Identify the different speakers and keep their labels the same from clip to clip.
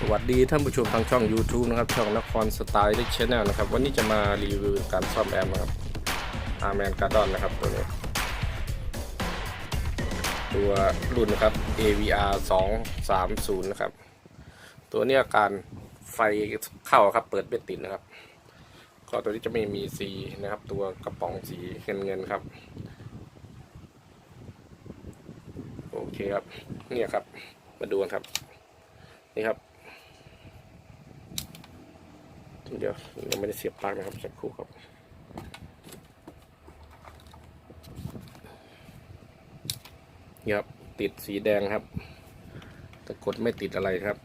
Speaker 1: สวัสดีท่านผู้ชมทางช่อง YouTube นะครับ ช่องนครสไตล์ดิชแนลนะครับ วันนี้จะมารีวิวการซ่อมแอมป์นะครับอาร์แมนการ์ดอนนะครับตัวนี้ ตัวรุ่นนะครับ AVR 230นะครับ ตัวนี้อาการไฟเข้าครับ เปิดไม่ติดนะครับ ก็ตัวนี้จะไม่มีสีนะครับ ตัวกระป๋องสีเงินเงินครับ โอเคครับ เนี่ยครับ มาดูกันครับนี่ครับ เดี๋ยวยังไม่ได้เสียบปลั๊กนะครับสักครู่ครับนี่ครับ ติดสีแดงครับ แต่กดไม่ติดอะไรครับ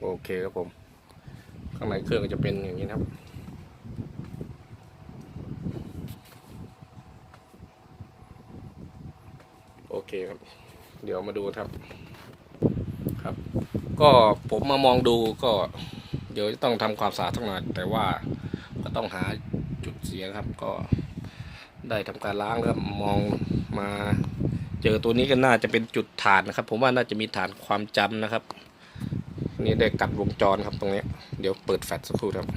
Speaker 1: โอเคครับผม ข้างในเครื่องก็จะเป็นอย่างนี้นครับโอเคครับ เดี๋ยวมาดูครับ ครับ ก็ผมมามองดูก็ เดี๋ยวจะต้องทำความสะอาดทั้งหน่อยแต่ว่าก็ต้องหาจุดเสียครับ ก็ได้ทำการล้างแล้วมองมาเจอตัวนี้ก็น่าจะเป็นจุดฐานนะครับ ผมว่าน่าจะมีฐานความจำนะครับ นี่ได้กัดวงจรครับตรงนี้ เดี๋ยวเปิดแฟลชสักครู่ครับ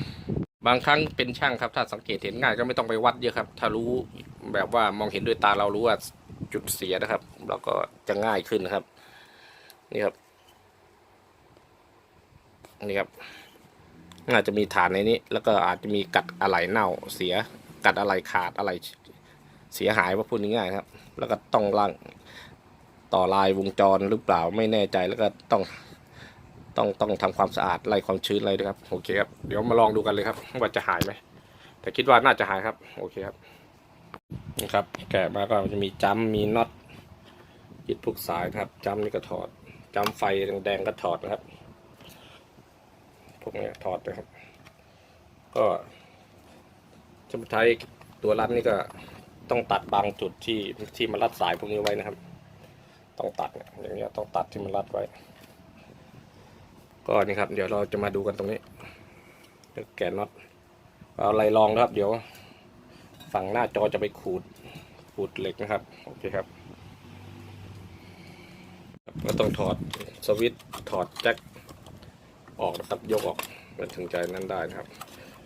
Speaker 1: บางครั้งเป็นช่างครับ ถ้าสังเกตเห็นง่ายก็ไม่ต้องไปวัดเยอะครับ ถ้ารู้แบบว่ามองเห็นด้วยตาเรารู้ว่าจุดเสียนะครับแล้วก็จะง่ายขึ้นนะครับ นี่ครับ นี่ครับ อาจจะมีฐานในนี้ แล้วก็อาจจะมีกัดอะไหล่เน่าเสียกัดอะไหล่ขาดอะไหล่เสียหายว่าพูดง่ายๆครับ แล้วก็ต้องล่างต่อลายวงจรหรือเปล่าไม่แน่ใจแล้วก็ต้องต้องต้องทำความสะอาดไล่ความชื้นอะไรด้วยครับโอเคครับเดี๋ยวมาลองดูกันเลยครับว่าจะหายไหมแต่คิดว่าน่าจะหายครับ โอเคครับนี่ครับ แกะมาก็จะมีจัมมีน็อตยึดพวกสายนะครับจัมนี่ก็ถอดจัมไฟแดงๆก็ถอดนะครับ พวกนี้ถอดนะครับ ก็จะใช้ตัวรัดนี่ก็ต้องตัดบางจุดที่ที่มันรัดสายพวกนี้ไว้นะครับ ต้องตัดเนี่ยอย่างเงี้ยต้องตัดที่มันรัดไว้ ก็นี่ครับ เดี๋ยวเราจะมาดูกันตรงนี้แกนน็อตเอาอะไรลองนะครับ เดี๋ยว ฝั่งหน้าจอจะไปขูดขูดเหล็กนะครับ โอเคครับ ก็ต้องถอดสวิตช์ถอดแจ็ค ออกนะครับยกออกมันถึงใจนั้นได้นะครับ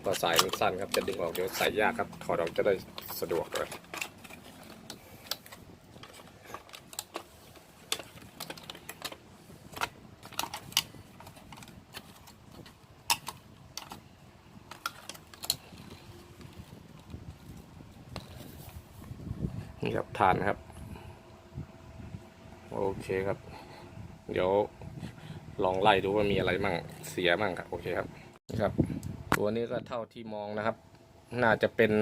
Speaker 1: เพราะสายมันสั้นครับจะดึงออกเดี๋ยวสายยากครับถอดออกจะได้สะดวกเลยนี่ครับฐานครับ โอเคครับ เดี๋ยว ลองไล่ดูว่ามีอะไรมั่งเสียมั่งครับโอเคครับนี่ครับ ตัวนี้ก็เท่าที่มองนะครับ น่าจะเป็น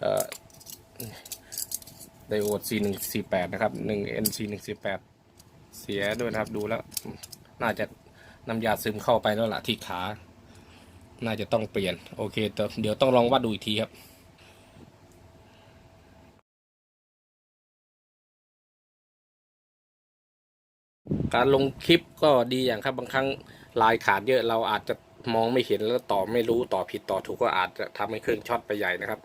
Speaker 1: เอ่อไดโอด C148 นะครับ 1NC148 เสียด้วยนะครับดูแล้ว น่าจะน้ำยาซึมเข้าไปแล้วล่ะที่ขา น่าจะต้องเปลี่ยน โอเคเดี๋ยวต้องลองวัดดูอีกทีครับ การลงคลิปก็ดีอย่างครับ บางครั้งลายขาดเยอะเราอาจจะมองไม่เห็นแล้วต่อไม่รู้ต่อผิดต่อถูกก็อาจจะทำให้เครื่องช็อตไปใหญ่นะครับ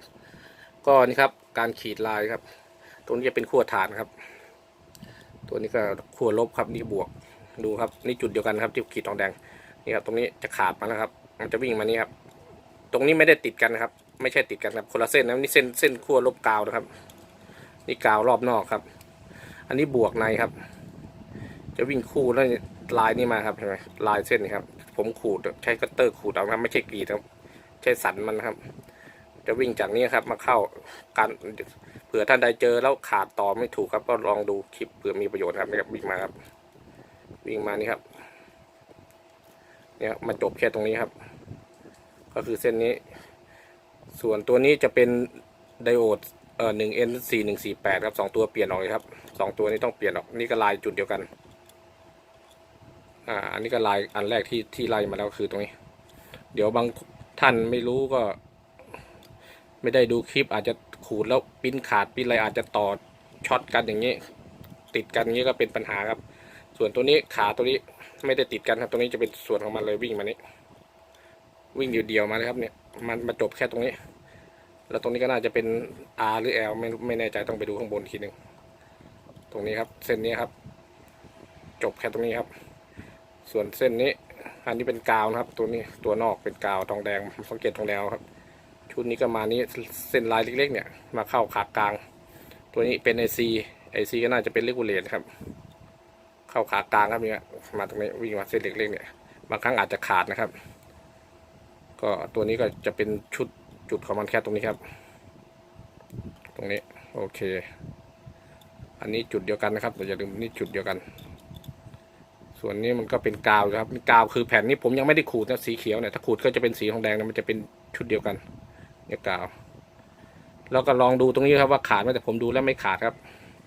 Speaker 1: ก็นี่ครับการขีดลายครับ ตรงนี้จะเป็นขั้วฐานครับ ตัวนี้ก็ขั้วลบครับนี่บวกดูครับนี่จุดเดียวกันครับที่ขีดทองแดงนี่ครับตรงนี้จะขาดมาแล้วครับ มันจะวิ่งมานี่ครับ ตรงนี้ไม่ได้ติดกันนะครับ ไม่ใช่ติดกันครับคนละเส้นนะนี่เส้นเส้นขั้วลบกาวนะครับ นี่กาวรอบนอกครับ อันนี้บวกในครับ จะวิ่งคู่แล้วลายนี่มาครับเห็นไหมลายเส้นนี่ครับ ผมขูดใช้คัตเตอร์ขูดเอาครับไม่ใช่กรีดครับ ใช้สันมันครับ จะวิ่งจากนี้ครับ มาเข้าการเผื่อท่านใดเจอแล้วขาดต่อไม่ถูกครับ ก็ลองดูคลิปเผื่อมีประโยชน์ครับนะครับวิ่งมาครับ วิ่งมานี่ครับ เนี่ยมาจบแค่ตรงนี้ครับ ก็คือเส้นนี้ ส่วนตัวนี้จะเป็นไดโอดเอ่อหนึ่ง N สี่หนึ่งสี่แปดครับสองตัวเปลี่ยนออกเลยครับสองตัวนี้ต้องเปลี่ยนออกนี่ก็ลายจุดเดียวกัน อ่า อันนี้ก็ลายอันแรกที่ที่ไล่มาแล้วคือตรงนี้ เดี๋ยวบางท่านไม่รู้ก็ ไม่ได้ดูคลิปอาจจะขูดแล้วปิ้นขาดปิ้นอะไรอาจจะต่อช็อตกันอย่างนี้ ติดกันอย่างนี้ก็เป็นปัญหาครับ ส่วนตัวนี้ขาตัวนี้ไม่ได้ติดกันครับ ตรงนี้จะเป็นส่วนของมันเลยวิ่งมานี้วิ่งเดียวๆมาเลยครับเนี่ยมันมาจบแค่ตรงนี้ แล้วตรงนี้ก็น่าจะเป็น R หรือ L ไม่ไม่แน่ใจต้องไปดูข้างบนทีหนึ่งตรงนี้ครับ เส้นนี้ครับ จบแค่ตรงนี้ครับ ส่วนเส้นนี้ อันนี้เป็นกาวนะครับ ตัวนี้ตัวนอกเป็นกาวทองแดงสังเกตทองแดงครับ ชุดนี้ก็มานี้เส้นลายเล็กๆ เนี่ยมาเข้าขากลาง ตัวนี้เป็นไอซีไอซีก็น่าจะเป็นเลกูเลตครับ เข้าขากลางครับเนี่ยมาตรงนี้วิ่งมาเส้นเล็กๆเนี่ยบางครั้งอาจจะขาดนะครับ ก็ตัวนี้ก็จะเป็นชุดจุดของมันแค่ตรงนี้ครับ ตรงนี้โอเค อันนี้จุดเดียวกันนะครับแต่อย่าลืมนี่จุดเดียวกัน ส่วนนี้มันก็เป็นกาวครับกาวคือแผ่นนี้ผมยังไม่ได้ขูดนะสีเขียวเนี่ยถ้าขูดก็จะเป็นสีทองแดงนะมันจะเป็นชุดเดียวกันเนี่ยกาว แล้วก็ลองดูตรงนี้ครับว่าขาดไหมแต่ผมดูแล้วไม่ขาดครับ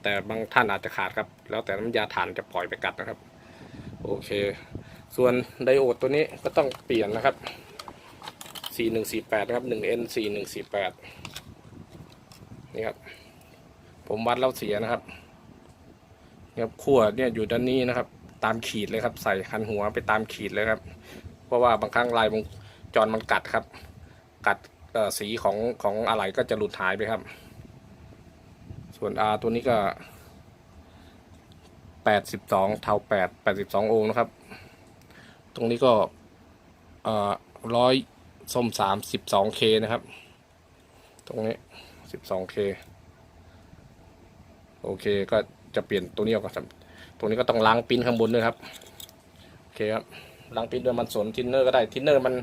Speaker 1: แต่บางท่านอาจจะขาดครับ แล้วแต่น้ำยาถ่านจะปล่อยไปกัดนะครับ โอเค ส่วนไดโอดตัวนี้ก็ต้องเปลี่ยนนะครับ 4148 นะครับ 1N 4148 นี่ครับ ผมวัดแล้วเสียนะครับเนี่ยขั้วเนี่ยอยู่ด้านนี้นะครับ ตามขีดเลยครับ ใส่คันหัวไปตามขีดเลยครับ เพราะว่าบางครั้งลายวงจรมันกัดครับ กัดสีของของอะไรก็จะหลุดหายไปครับ ส่วน R ตัวนี้ก็ 82 เท่า 8 82 โอห์มนะครับ ตรงนี้ก็ร้อยส้มสามสิบสองเคนะครับ ตรงนี้สิบสองเคโอเคก็จะเปลี่ยนตัวนี้ออกก่อนครับ ตรงนี้ก็ต้องล้างปิ้นข้างบนด้วยครับโอเคครับล้างปิ้นด้วยมันสนทินเนอร์ก็ได้ทินเนอร์มัน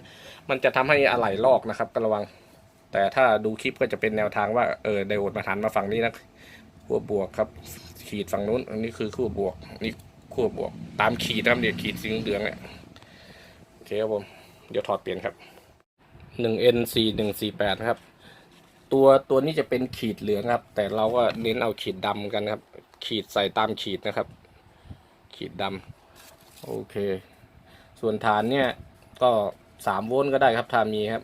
Speaker 1: มันจะทำให้อะไหล่ลอกนะครับก็ระวัง แต่ถ้าดูคลิปก็จะเป็นแนวทางว่าเออไดโอดมาหันมาฝั่งนี้นะขั้วบวกครับ ขีดฝั่งนู้น อันนี้คือขั้วบวกนี่ขั้วบวก ตามขีดนะครับเนี่ยขีดสีเหลืองเนี่ยโอเคครับผมเดี๋ยวถอดเปลี่ยนครับหนึ่ง N สี่หนึ่งสี่แปดครับตัวตัวนี้จะเป็นขีดเหลืองครับ แต่เราก็เน้นเอาขีดดำกันครับ ขีดใส่ตามขีดนะครับ ขีดดำโอเค ส่วนฐานเนี่ยก็สามโวลต์ก็ได้ครับถ้ามีครับ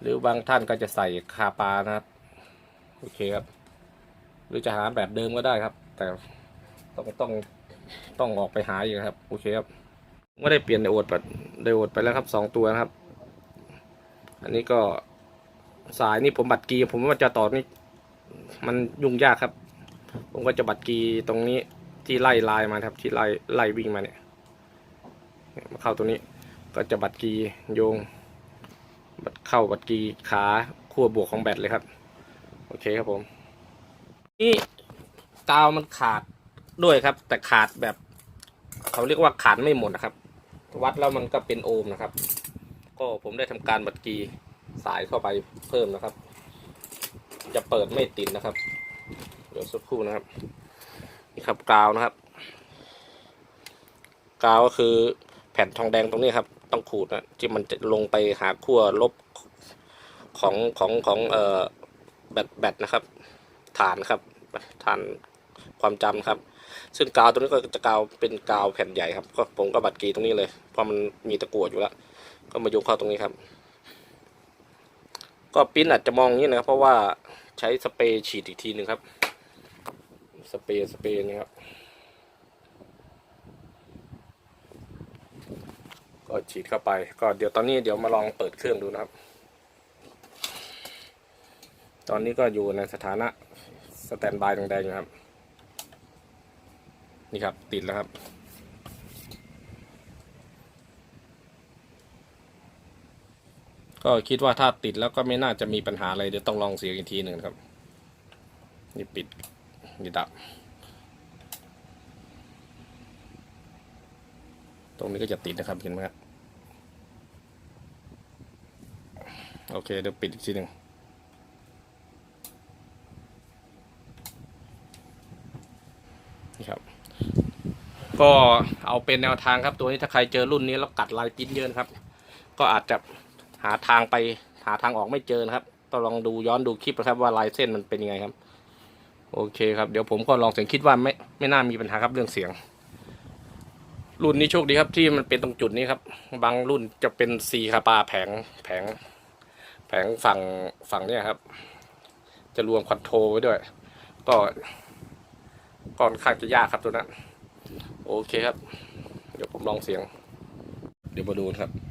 Speaker 1: หรือบางท่านก็จะใส่คาปานะครับโอเคครับ หรือจะหาแบบเดิมก็ได้ครับ แต่ต้องต้องต้องออกไปหาอยู่ครับโอเคครับไม่ได้เปลี่ยนไดโอดไปไดโอดไปแล้วครับสองตัวนะครับ อันนี้ก็สายนี่ผมบัตรกี ผมว่าจะต่อนี่มันยุ่งยากครับ ผมก็จะบัตรกีตรงนี้ ที่ไล่ลายมาครับที่ไล่ไล่วิ่งมาเนี่ยมาเข้าตัวนี้ก็จะบัตรกีโยง บัตรเข้าบัตรกีขาขั้วบวกของแบตเลยครับ โอเคครับผมนี่กาวมันขาดด้วยครับ แต่ขาดแบบ เขาเรียกว่าขาดไม่หมดนะครับ วัดแล้วมันก็เป็นโอห์มนะครับ ก็ผมได้ทำการบัดกีสายเข้าไปเพิ่มนะครับ จะเปิดไม่ติดนะครับ เดี๋ยวสักครู่นะครับ ครับกาวนะครับ กาวก็คือแผ่นทองแดงตรงนี้ครับ ต้องขูดนะที่มันจะลงไปหาขั้วลบของของของเอ่อแบตแบตนะครับ ฐานครับฐานความจำครับ ซึ่งกาวตัวนี้ก็จะกาวเป็นกาวแผ่นใหญ่ครับ ก็ผมก็บัดกีตรงนี้เลย เพราะมันมีตะกั่วอยู่แล้ว ก็มาโยงเข้าตรงนี้ครับ ก็ปิ้นอาจจะมองอย่างนี้นะครับ เพราะว่าใช้สเปรย์ฉีดอีกทีหนึ่งครับ สเปรย์สเปรย์นี่ครับ ก็ฉีดเข้าไป ก็เดี๋ยวตอนนี้เดี๋ยวมาลองเปิดเครื่องดูนะครับ ตอนนี้ก็อยู่ในสถานะสแตนบายแดงๆอยู่ครับ นี่ครับติดแล้วครับก็คิดว่าถ้าติดแล้วก็ไม่น่าจะมีปัญหาอะไรเดี๋ยวต้องลองเสียงอีกทีหนึ่งครับ นี่ปิด นี่ดับ ตรงนี้ก็จะติดนะครับ เห็นไหมครับโอเคเดี๋ยวปิดอีกทีหนึ่งนี่ครับ ก็เอาเป็นแนวทางครับ ตัวนี้ถ้าใครเจอรุ่นนี้แล้วกัดลายปิ้นเยอะนะครับ ก็อาจจะหาทางไปหาทางออกไม่เจอนะครับต้องลองดูย้อนดูคลิปนะครับว่าลายเส้นมันเป็นยังไงครับ โอเคครับเดี๋ยวผมก็ลองเสียงคิดว่าไม่ไม่น่ามีปัญหาครับเรื่องเสียง รุ่นนี้โชคดีครับที่มันเป็นตรงจุดนี้ครับ บางรุ่นจะเป็นซีคาปาแผงแผง แผงฝั่งฝั่งเนี้ยครับ จะรวมคอนโทรไว้ด้วย ก็ก่อนข้างจะยากครับตัวนั้น โอเคครับ เดี๋ยวผมลองเสียง เดี๋ยวมาดูครับ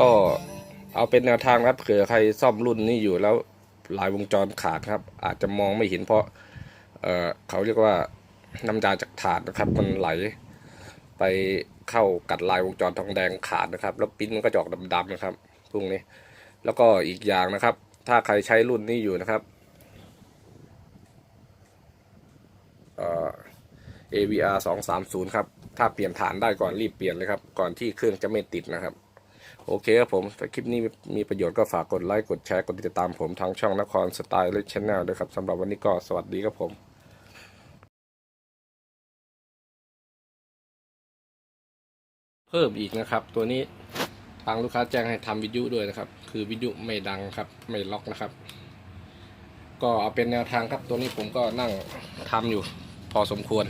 Speaker 2: ก็เอาเป็
Speaker 1: นแนวทางครับเผื่อใครซ่อมรุ่นนี้อยู่แล้วลายวงจรขาดครับ อาจจะมองไม่เห็นเพราะเเขาเรียกว่าน้ำยาจากถาดนะครับ มันไหลไปเข้ากัดลายวงจรทองแดงขาดนะครับ แล้วปิ้นมันก็จออกดำๆนะครับพวกนี้ แล้วก็อีกอย่างนะครับ ถ้าใครใช้รุ่นนี้อยู่นะครับเอ่อ AVR 230 ครับ ถ้าเปลี่ยนฐานได้ก่อนรีบเปลี่ยนเลยครับ ก่อนที่เครื่องจะไม่ติดนะครับ โอเคครับผมถ้าคลิปนี้มีประโยชน์ก็ฝากกดไลค์กดแชร์กดติดตามผมทางช่องนครสไตล์และชแนลด้วยครับสำหรับวันนี้ก็สวัสดีครับผมเพิ่มอีกนะครับ ตัวนี้ทางลูกค้าแจ้งให้ทำวิทยุด้วยนะครับ คือวิทยุไม่ดังครับ ไม่ล็อกนะครับ ก็เอาเป็นแนวทางครับตัวนี้ผมก็นั่งทำอยู่พอสมควร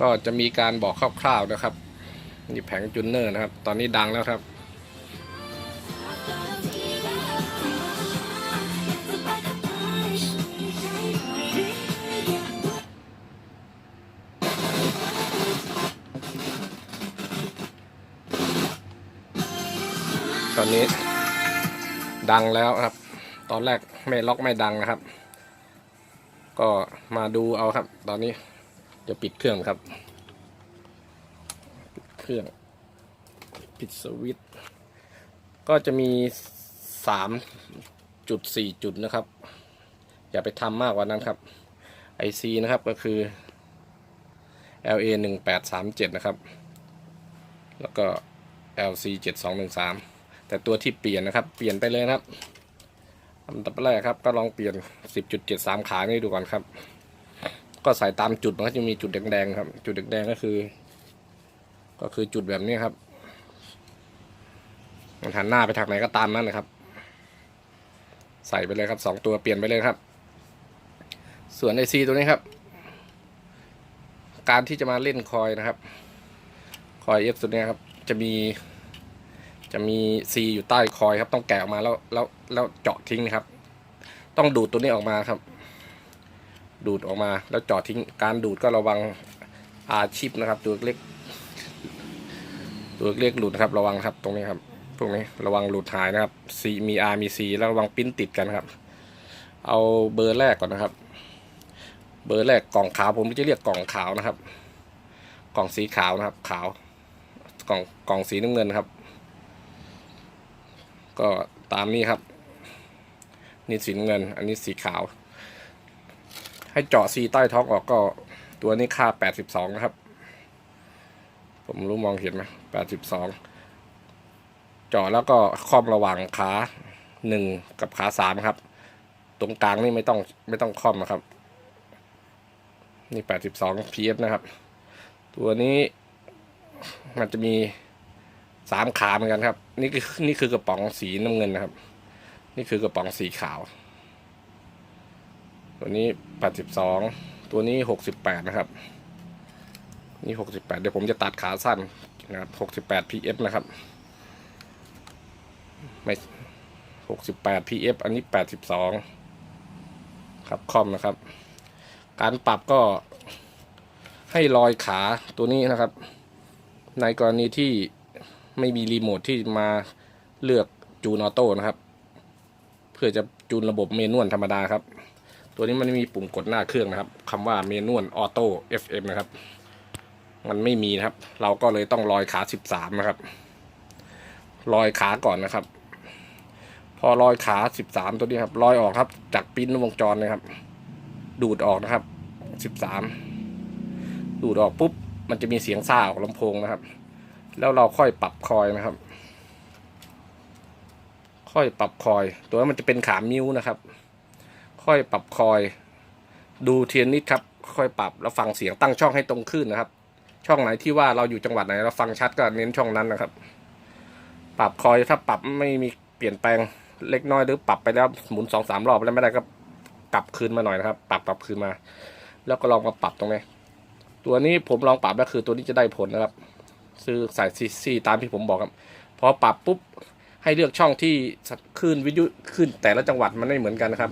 Speaker 1: ก็จะมีการบอกคร่าวๆนะครับนี่แผงจูนเนอร์นะครับ ตอนนี้ดังแล้วครับ ดังแล้วครับ ตอนแรกไม่ล็อกไม่ดังนะครับ ก็มาดูเอาครับ ตอนนี้จะปิดเครื่องครับ ปิดเครื่อง ปิดสวิตก็จะมีสามจุดสี่จุดนะครับ อย่าไปทำมากกว่านั้นครับ IC นะครับก็คือ LA 1837นะครับ แล้วก็ LC 7213 แต่ตัวที่เปลี่ยนนะครับ เปลี่ยนไปเลยนะครับอันดับแรกครับก็ลองเปลี่ยน 10.73 ขานี่ดูก่อนครับ ก็ใส่ตามจุดมันก็จะมีจุดแดงๆครับ จุดแดงๆก็คือ ก็คือจุดแบบนี้ครับมันหันหน้าไปทางไหนก็ตามนั่นนะครับ ใส่ไปเลยครับสองตัวเปลี่ยนไปเลยครับ ส่วนไอซีตัวนี้ครับ การที่จะมาเล่นคอยนะครับ คอยเอฟตัวนี้ครับ จะมี จะมีซีอยู่ใต้คอยครับ ต้องแกะออกมาแล้วแล้วแล้วเจาะทิ้งนะครับ ต้องดูดตัวนี้ออกมาครับ ดูดออกมาแล้วเจาะทิ้งการดูดก็ระวังอาชิปนะครับ ตัวเล็กตัวเล็กหลุดนะครับ ระวังครับตรงนี้ครับพวกนี้ระวังหลุดหายนะครับ C มี R มี C แล้วระวังปิ้นติดกันครับ เอาเบอร์แรกก่อนนะครับ เบอร์แรกกล่องขาวผมจะเรียกกล่องขาวนะครับ กล่องสีขาวนะครับ ขาว กล่องกล่องสีน้ำเงินครับ ก็ตามนี้ครับ นี่สีเงิน อันนี้สีขาว ให้เจาะซีใต้ท้องออกก็ตัวนี้ค่า 82 นะครับ ผมรู้มองเห็นไหม82 เจาะแล้วก็ค่อมระหว่างขาหนึ่งกับขาสามครับ ตรงกลางนี่ไม่ต้องไม่ต้องค่อมนะครับ นี่ 82 pf นะครับ ตัวนี้มันจะมี สามขาเหมือนกันครับ นี่คือนี่คือกระป๋องสีน้ำเงินนะครับ นี่คือกระป๋องสีขาว ตัวนี้82ตัวนี้68นะครับ นี่68เดี๋ยวผมจะตัดขาสั้นนะครับ68 pf นะครับไม่68 pf อันนี้82ครับคอมนะครับ การปรับก็ให้ลอยขาตัวนี้นะครับ ในกรณีที่ ไม่มีรีโมทที่มาเลือกจูนออโต้นะครับ เพื่อจะจูนระบบเมนวลธรรมดาครับ ตัวนี้มันไม่มีปุ่มกดหน้าเครื่องนะครับคำว่าเมนวลออโต้ FM นะครับ มันไม่มีนะครับ เราก็เลยต้องลอยขา13นะครับลอยขาก่อนนะครับ พอลอยขา13ตัวนี้ครับลอยออกครับ จากปิ้นวงจรนะครับ ดูดออกนะครับ13ดูดออกปุ๊บมันจะมีเสียงซ่าออกลำโพงนะครับ แล้วเราค่อยปรับคอยนะครับ ค่อยปรับคอย ตัวมันจะเป็นขามิ้วนะครับ ค่อยปรับคอย ดูเทียนนิดครับ ค่อยปรับแล้วฟังเสียงตั้งช่องให้ตรงขึ้นนะครับ ช่องไหนที่ว่าเราอยู่จังหวัดไหนเราฟังชัดก็เน้นช่องนั้นนะครับ ปรับคอยถ้าปรับไม่มีเปลี่ยนแปลงเล็กน้อยหรือปรับไปแล้วหมุนสองสามรอบแล้วไม่ได้ก็กลับคืนมาหน่อยนะครับ ปรับปรับคืนมา แล้วก็ลองมาปรับตรงนี้ ตัวนี้ผมลองปรับแล้วคือตัวนี้จะได้ผลนะครับ ซื้อสายซีซีตามที่ผมบอกครับพอปรับปุ๊บให้เลือกช่องที่คลื่นวิทยุขึ้นแต่ละจังหวัดมันไม่เหมือนกันนะครับ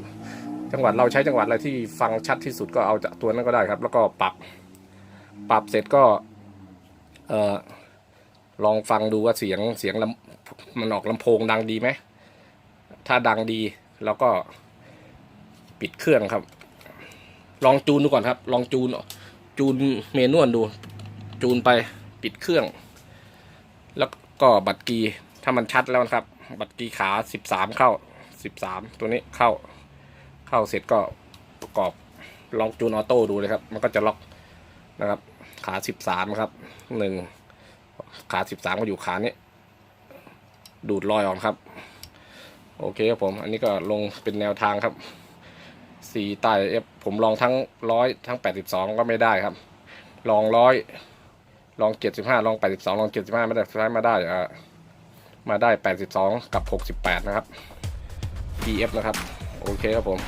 Speaker 1: จังหวัดเราใช้จังหวัดอะไรที่ฟังชัดที่สุดก็เอาจากตัวนั้นก็ได้ครับ แล้วก็ปรับ ปรับเสร็จก็เออลองฟังดูว่าเสียงเสียงมันออกลำโพงดังดีไหมถ้าดังดีแล้วก็ปิดเครื่องครับ ลองจูนดูก่อนครับ ลองจูนจูนเมนวลดู จูนไป ปิดเครื่อง แล้วก็บัตรกีถ้ามันชัดแล้วนะครับ บัตรกีขาสิบสามเข้าสิบสามตัวนี้เข้า เข้าเสร็จก็ประกอบลองจูนออโต้ดูเลยครับ มันก็จะล็อกนะครับ ขาสิบสามครับหนึ่งขาสิบสามก็อยู่ขานี้ดูดรอยออกครับ โอเคครับผม อันนี้ก็ลงเป็นแนวทางครับสี่ใต้เอฟผมลองทั้งร้อยทั้งแปดสิบสองก็ไม่ได้ครับ ลองร้อย ลองเจ็ดสิบห้าลองแปดสิบสองลองเจ็ดสิบห้าไม่ได้สุดท้ายมาได้อ่ามาได้แปดสิบสองกับหกสิบแปดนะครับ PF นะครับ โอเคครับผม